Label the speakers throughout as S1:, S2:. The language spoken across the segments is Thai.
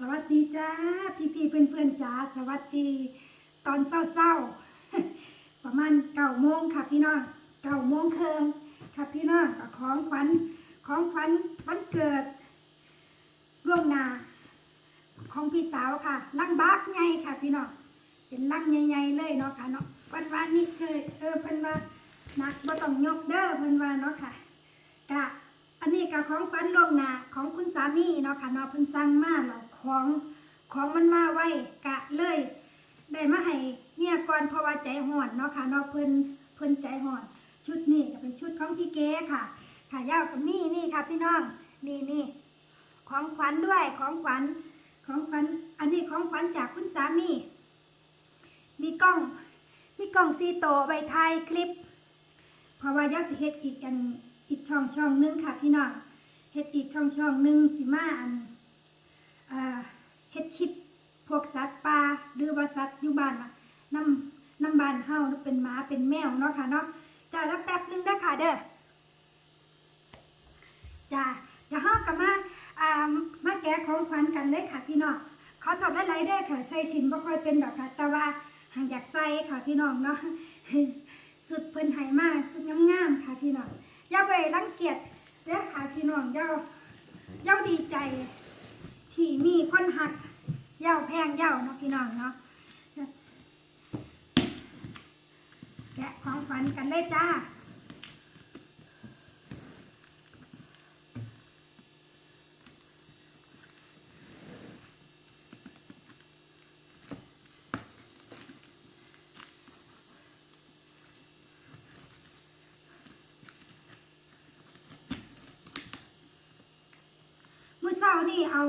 S1: สวัสดีจ้าพี่พี่เพื่อนเพื่อนๆจ้าสวัสดีตอนเศร้าๆประมาณเก้าโมงค่ะพี่น้องเก้าโมงเคิงค่ะพี่น้องกับของขวัญของขวัญวันเกิดล่วงหน้าของพี่สาวค่ะลังบักไงค่ะพี่น้องเป็นลังใหญ่ๆเลยเนาะค่ะเนาะวันวานนี้เคยเออเป็นว่าหนักบ่ต้องยกเด้อเพิ่นว่าเนาะค่ะกะอันนี้ก็ของขวัญล่วงหน้าของคุณสามีเนาะค่ะเนาะเพิ่นสั่งมาแล้ว ของของมันมาไว้กะเลยได้มาให้เนี่ยก่อนเพราะว่าใจห่อนเนาะค่ะเนาะเพิ่นเพิ่นใจห่อนชุดนี้ก็เป็นชุดของพี่เก๋ค่ะขายาวกับนี่นี่ค่ะพี่น้องนี่นี่ของขวัญด้วยของขวัญของขวัญอันนี้ของขวัญจากคุณสามี มีกล้องมีกล้องซีโตวไว้ถ่ายคลิป เพราะว่ายวสิเฮ็ดอีกอันอีกช่องช่องหนึงค่ะพี่น้องเฮ็ดอีกช่องช่องหนึงสิมาอัน เฮ็ดคลิปพวกสัตว์ป่าหรือว่าสัตว์อยู่บ้านน่ะน้ำน้ำบ้านเฮาหรือเป็นหมาเป็นแมวเนาะค่ะเนาะจ้าแล้วแป๊บหนึงเด้ค่ะเด้อจ้าเดี๋ยวเฮากับมาอ่ามาแกะของขวัญกันเลยค่ะพี่น้องขอตอบหลายๆเด้อค่ะใส่สินบ่ค่อยเป็นดอกค่ะแต่ว่าหากอยากใส่ค่ะพี่น้องเนาะสุดเพิ่นไหมากสุดงามๆค่ะพี่น้องอย่าไปรังเกียจเด้อค่ะพี่น้องอย่าย่าดีใจ ที่มีคนหักเย่าแพงเย่าเนาะพี่น้องเนาะแกะของฝันกันเลยจ้าเมื่อเช้านี่เอา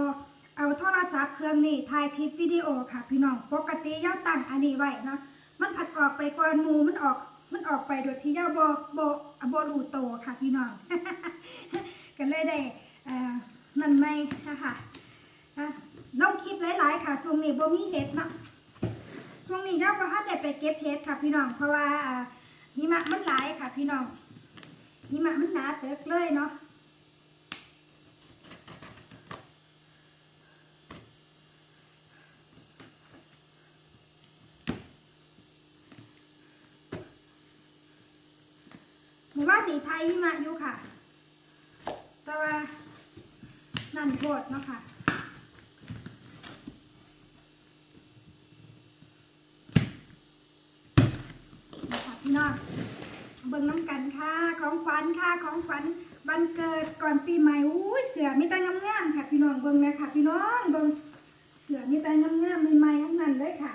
S1: เอาโทรศัพท์เครื่องนี้ถ่ายคลิปวิดีโอค่ะพี่น้อง ปกติย่าตั้งอันนี้ไว้เนาะมันผัดออกไปก่อนมูมันออก มันออกไปโดยที่ย่าบอบอบรูโตค่ะพี่น้องก็เลยได้เอ่อนั่นไม่นะคะอะลองคลิปหลาย ๆ ค่ะ ช่วงนี้โบมีเห็ดเนาะช่วงนี้ย่าบ่ทันได้ไปเก็บเห็ดค่ะพี่น้อง เพราะว่าอ่าหิมะมันหลายค่ะพี่น้องหิมะมันหนาเติกเลยเนาะ มู่บ้านหนีไทยหิมะอยู่ค่ะ แต่ว่านั่นโพดเนาะค่ะพี่น้องเบิ่งน้ำกันค่ะ ของขวัญค่ะ ของขวัญวันเกิดก่อนปีใหม่อุ้ยเสือมีแต่งามๆค่ะ พี่น้องเบิ่งเลยค่ะ พี่น้องเบิ่งเสือมีแต่งามๆใหม่ๆทั้งนั้นเลยค่ะ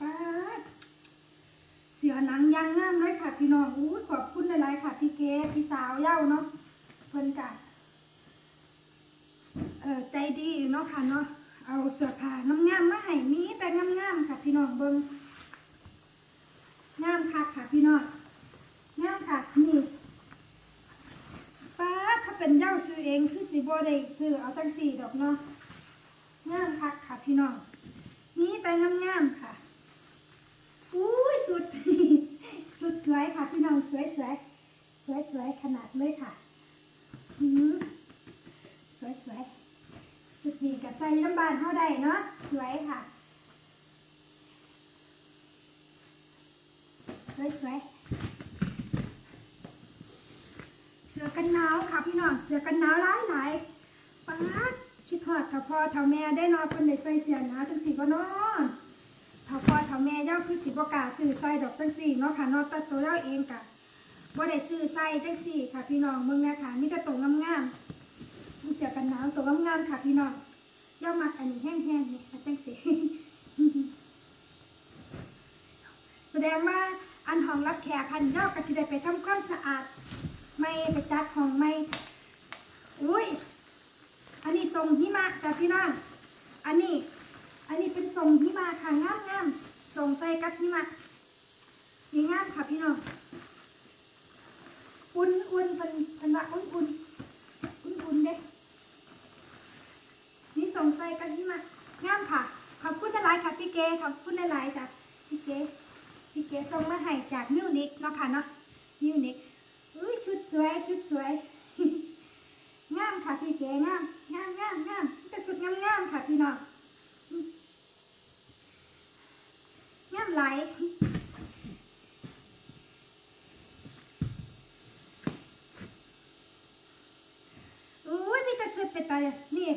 S1: ป๊าด สือหนังยางงามเลยค่ะพี่น้องอู้ขอบคุณหลายๆค่ะ พี่เก๋พี่สาวเย้าเนาะเพิ่นกะเออใจดีเนาะค่ะเนาะเอาเสื้อผ้าน้ำงามมาให้มีแต่งามๆค่ะ พี่น้องเบิ่งงามค่ะค่ะพี่น้องงามค่ะนี่ป้าถ้าเป็นเย้าซื้อเองคือสิบ่ได้ซื้อเอาตั้งสี่ดอกเนาะงามค่ะค่ะพี่น้องนี่แต่งามๆค่ะ อุ้ยสุด สุดส วยค่ะพี่น้องสวยสวยสวยสวยขนาดเลยค่ะสวยสวยสุดดีกับใส่น้ำบานเท่าใดเนาะสวยค่ะสวยสวยเสือกันหนาวค่ะพี่น้องเสือกันหนาวหลายหลายป้าคิดทอดถ้าพ่อถ้าแม่ได้นอนคนใดใส่เสือหนาวจังสิก็นอนาพ่อถ้าแม่เจ้าคือสิบกล้าซื้อใส่ดอกจังสี่เนาะค่ะเนาะแต่ตัวเจ้าเองกะบ่ได้ซื้อใส่จังสี่ค่ะพี่น้องเบิ่งนะค่ะมีแต่ตัวงามๆมีเสียกันหนาวตัวงามๆค่ะพี่น้องเจ้ามักอันนี้แห้งๆนี่ค่ะจังสี่แสดงว่าอันห้องรับแขกคันเจ้าก็สิได้ไปทำความสะอาด ไม่ไปจัดห้องไม่อุ้ยอันนี้ทรงหิมะจ้ะพี่น้องอันนี้อันนี้เป็นทรงหิมะค่ะงามงาม กับหิมะนี่งามค่ะพี่น้อง อุ่นอุ่นเป็นเป็นว่าอุ่นอุ่นอุ่นอุ่นเด้นี่ทรงใส่กับหิมะงามค่ะ ขอบคุณหลายๆค่ะพี่เกขอบคุณหลายๆจ้ะพี่เกพี่เกส่งมาให้จากมิวนิกเนาะค่ะเนาะมิวนิกอุ้ยชุดสวยชุดสวย งามค่ะพี่เกงามงามงามงามแต่ชุดงามง พี่น้องย่ำไหลอุ้ยมีแต่สุดไปตายนี่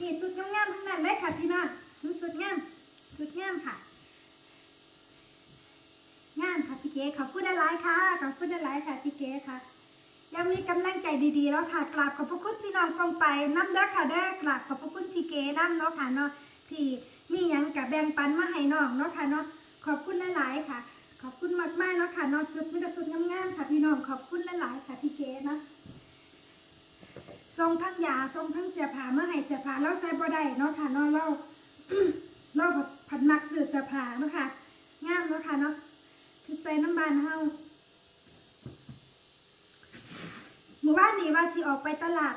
S1: นี่สุดงามๆทั้งนั้นเลยค่ะพี่น้องนี่สุดงามสุดงามค่ะ งามค่ะพี่ เก๋ขอบคุณหลายค่ะ ขอบคุณหลายค่ะพี่เก๋ค่ะ ยังมีกำลังใจดีๆแล้วค่ะ กราบขอบพระคุณพี่น้องกองไปน้ำเด้อค่ะเด้อกราบขอบพระคุณพี่เก๋น้ำเนาะค่ะเนาะที่มียังกับแบ่งปันมาให้น้องเนาะค่ะเนาะขอบคุณหลายๆค่ะ ขอบคุณมากๆเนาะค่ะเนาะชุดมีแต่ชุดงามๆค่ะพี่น้องขอบคุณหลายๆค่ะพี่เก๋นะส่งทั้งยาส่งทั้งเสียผ้าเมื่อให้เสียผ้าเราใส่บ่ได้เนาะค่ะเนาะเราเราผัดมักสื่อเสียผ้าเนาะค่ะงามเนาะค่ะเนาะ คือใส่น้ำบานเฮาหมู่บ้านนี้ว่าสิออกไปตลาด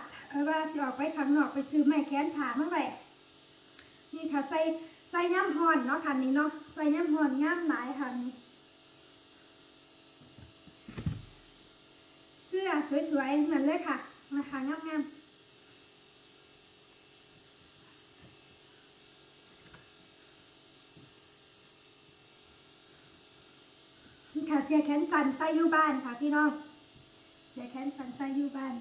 S1: ว่าสิออกไปข้างนอกไปซื้อไม้แขนผ่าเมื่อไหร่นี่ค่ะใส่ใส่ย่ำฮอนเนาะค่ะนี่เนาะใส่ย่ำฮอนย่ำหลายค่ะนี่เสื้อสวยๆเหมือนเลยค่ะนะคะงามๆ เสื้อแขนสั้นใส่ยูบ้านค่ะพี่น้องเดี๋ยวแคนสันใส่ยูบ้าน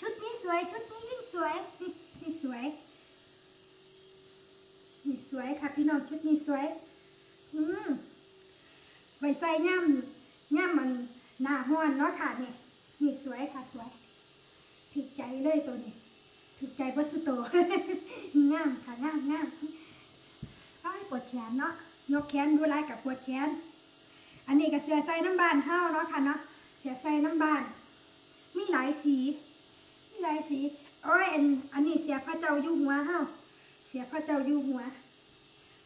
S1: ชุดนี้สวย ชุดนี้ยิ่งสวยนี่นี่สวยนี่สวยค่ะพี่น้องชุดนี้สวย อืมไว้ใส่ย่ำย่ำมันหน้าห้อนเนาะค่ะนี่นี่สวยค่ะสวยถูกใจเลยตัวนี้ถูกใจวัสดุงามค่ะงามงามอ้ายปวดแขนเนาะยกแขนดูลายกับปวดแขน อันนี้ก็เสือใส่น้ำบานเฮ้าเนาะค่ะเนาะเสือใส่น้ำบาน มีหลายสี มีหลายสีโอ้ยอันอันนี้เสียพระเจ้าอยู่หัวเฮาเสียพระเจ้าอยู่หัว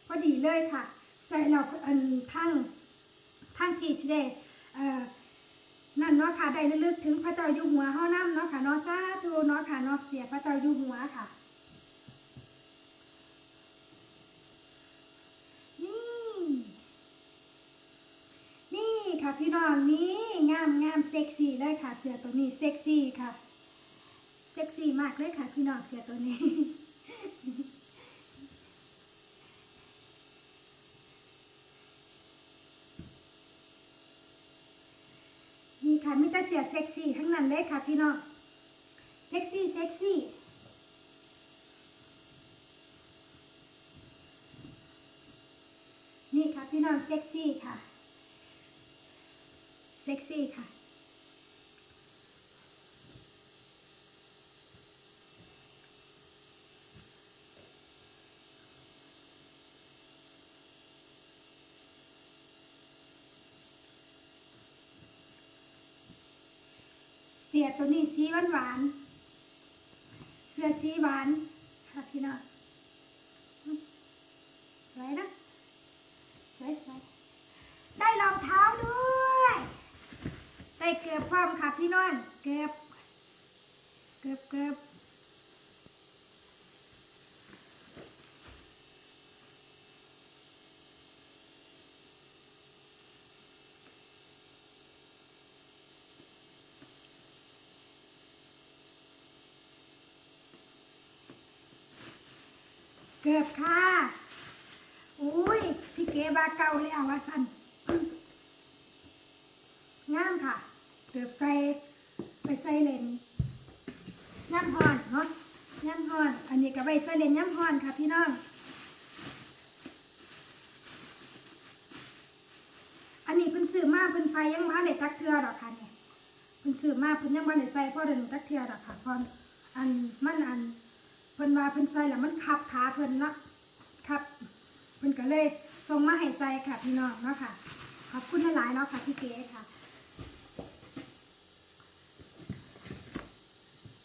S1: พอดีเลยค่ะ ใส่เราอันทั้งทั้งที่สิได้เอ่อนั่นเนาะค่ะได้ระลึกถึงพระเจ้าอยู่หัวเฮานํเนาะค่ะเนาะสาธุเนาะค่ะเนาะเสียพระเจ้าอยู่หัวค่ะ นี่ นี่ค่ะพี่ น้องนี่งามงามเซ็กซี่เลยค่ะ เสื้อตัวนี้เซ็กซี่ค่ะ เซ็กซี่มากเลยค่ะ พี่น้องเสื้อตัวนี้นี่ค่ะมีแต่เสียเซ็กซี่ทั้งนั้นเลยค่ะ พี่น้องเซ็กซี่เซ็กซี่นี่ค่ะพี่น้องเซ็กซี่ค่ะ เซ็กซี่ค่ะ เสีย ตัวนี้สีหวานหวานๆเสื้อสีหวานค่ะพี่น้องสวยนะสวยสวยได้รองเท้าด้วยได้เกือบพร้อมค่ะพี่น้องเกือบเกือบเกือบ เกือบค่ะอุ้ยพี่เก๋บาเก่าเลยอะว่าสันงามค่ะเกือบใส่ไปใส่เลนย่ำฮอนเนาะย่ำฮอน อันนี้ก็ไปใส่เลนย่ำฮอนค่ะพี่น้อง อันนี้เพิ่นซื้อมาเพิ่นใส่ยังมาในจักเทือดอกค่ะเนี่ยเพิ่นซื้อมาเพิ่นยังมาในใส่พราะเดินจักเทือดอกค่ะพราะอันมันอัน เพิ่นว่าเพิ่นใส่แล้วมันคับขาเพิ่นเนาะครับ เพิ่นก็เลยส่งมาให้ใส่ค่ะพี่น้องเนาะค่ะ ขอบคุณหลายๆเนาะค่ะพี่เก๋ค่ะ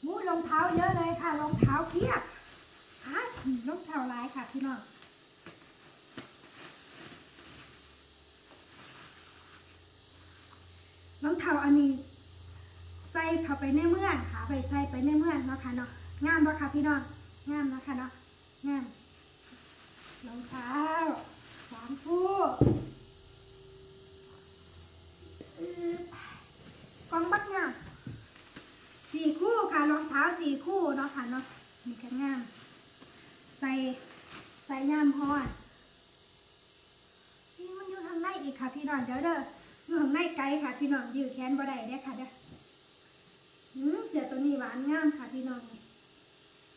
S1: มูรองเท้าเยอะเลยค่ะรองเท้าเพียบฮะรองเท้าลายค่ะพี่น้องรองเท้าอันนี้ใส่เข้าไปในเมืองค่ะไปใส่ไปในเมืองเนาะค่ะเนาะงามเนาะค่ะพี่น้อง งามนะคะเนาะงามรองเท้าสามคู่กองบักงามสี่คู่ค่ะรองเท้าสี่คู่เนาะค่ะเนาะนี่ก็งาม ใส่ำฮอนี่มันอยู่ทางในอีกค่ะพี่น้องเดี๋ยวเด้ออยู่ทางในไกลค่ะพี่น้องยืดแขนบ่ได้เด้อค่ะเด้อหืมเสือตัวนี้หวานงามค่ะพี่น้องนี่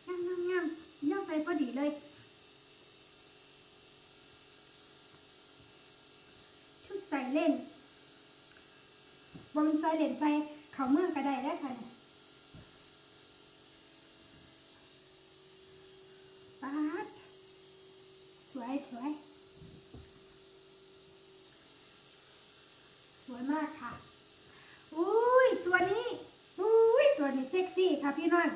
S1: งามงามงามย่อใส่พอดีเลยชุดใส่เล่นบนใส่เล่นใส่เขาเมือก็ได้ได้ค่ะเนี่ยป๊าดสวยสวยสวยมากค่ะ อุ้ยตัวนี้อุ้ยตัวนี้เซ็กซี่ค่ะพี่น้อง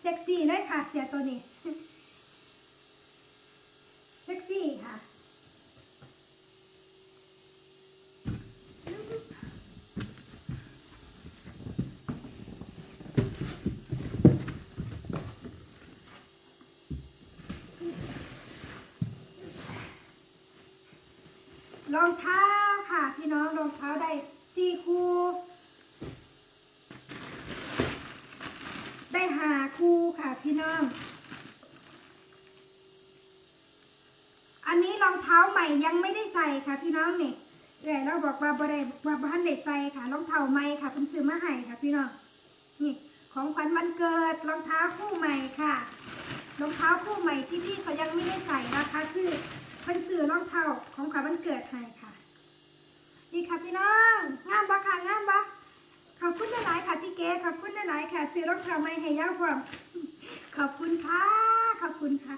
S1: เซ็กซี่เลย ค่ะเสียตัวนี้ เซ็กซี่ค่ะ รองเท้าค่ะพี่น้องรองเท้าได้สี่คู่ ได้หาคู่ค่ะ พี่น้อง อันนี้รองเท้าใหม่ยังไม่ได้ใส่ค่ะพี่น้องเนี่เดี๋เราบอกว่าบ่ได้ว่าบ้านได้ใส่ค่ะรองเท้าใหม่ค่ะเพิ่นซื้อมาให้ค่ะพี่น้อง นี่ของขวัญวันเกิดรองเท้าคู่ใหม่ค่ะ รองเท้าคู่ใหม่ที่พี่เขายังไม่ได้ใส่นะคะคือเพิ่นซื้อรองเท้าของขวัญวันเกิดให้ค่ะนี่ค่ะพี่น้องงามปะค่ะงามปะขอบคุณหลายๆค่ะพี่เก๋ขอบคุณหลายๆค่ะซื้อรองเท้าใหม่ให้ย่าพร้อม ขอบคุณค่ะ ขอบคุณค่ะ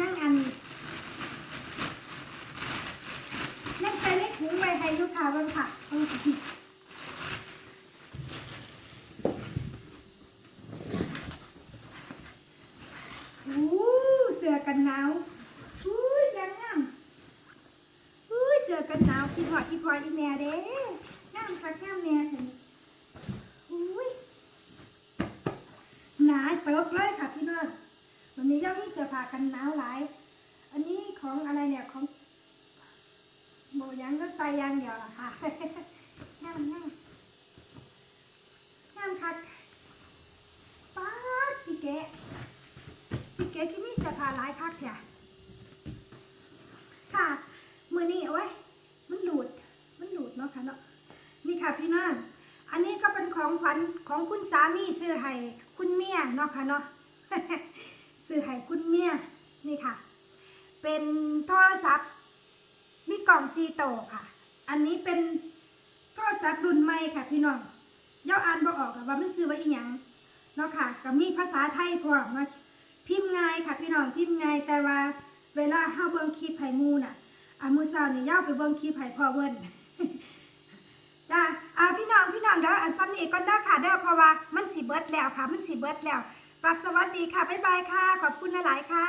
S1: นั่งอัน นั่งใส่เลขถุงไว้ให้ลูกค้าบ้างค่ะเอาอู้เสือกันหนาวอุ้ยยังงามอุ้ยเสือกันหนาวคิดหอดคิดพออีแม่เด้งามคักงามแม่เห็นอุ้ยหนาเติบเลยค่ะพี่น้องวันนี้เจ้ามีเสื้อผ้ากันหนาวหลาย อันนี้ของอะไรเนี่ยของโบยังก็ใส่ อยางเดียวล่ะค่ะงามงามงามคักป๊าพี่เก๋พี่เก๋ที่มีเสื้อผ้าหลายคักเนี่ยค่ะมือนี้เอาไว้มันหลุด มันหลุดเนาะค่ะเนาะนี่ค่ะพี่น้องอันนี้ก็เป็นของขวัญของคุณสามีซื้อให้คุณเมียเนาะค่ะเนาะซื้อให้คุณเมียนี่ค่ะ เป็นโทรศัพท์ มีกล่องซีโตค่ะ อันนี้เป็นโทร ศัพท์รุ่นใหม่ค่ะพี่น้องย่ออ่านบ่ออกว่ามันซื้อไว้อีหยังเนาะค่ะก็มีภาษาไทยพร้อมาพิมพ์ง่ายค่ะพี่น้องพิมพ์ง่ายแต่ว่าเวลาเฮาเบิ่งคลิปไผหมูน่ะอามื้อเช้านี่ย่าไปเบิ่งคลิปไผพ่อเบิ่นจ้าอ่าพี่น้องพี่น้องเด้ออันซ้ำนี้ก่อนเด้อค่ะเด้อเพราะว่ามันสิเบิดแล้วค่ะ มันสิเบิดแล้วฝากสวัสดีค่ะบ๊ายบายค่ะขอบคุณหลายๆค่ะ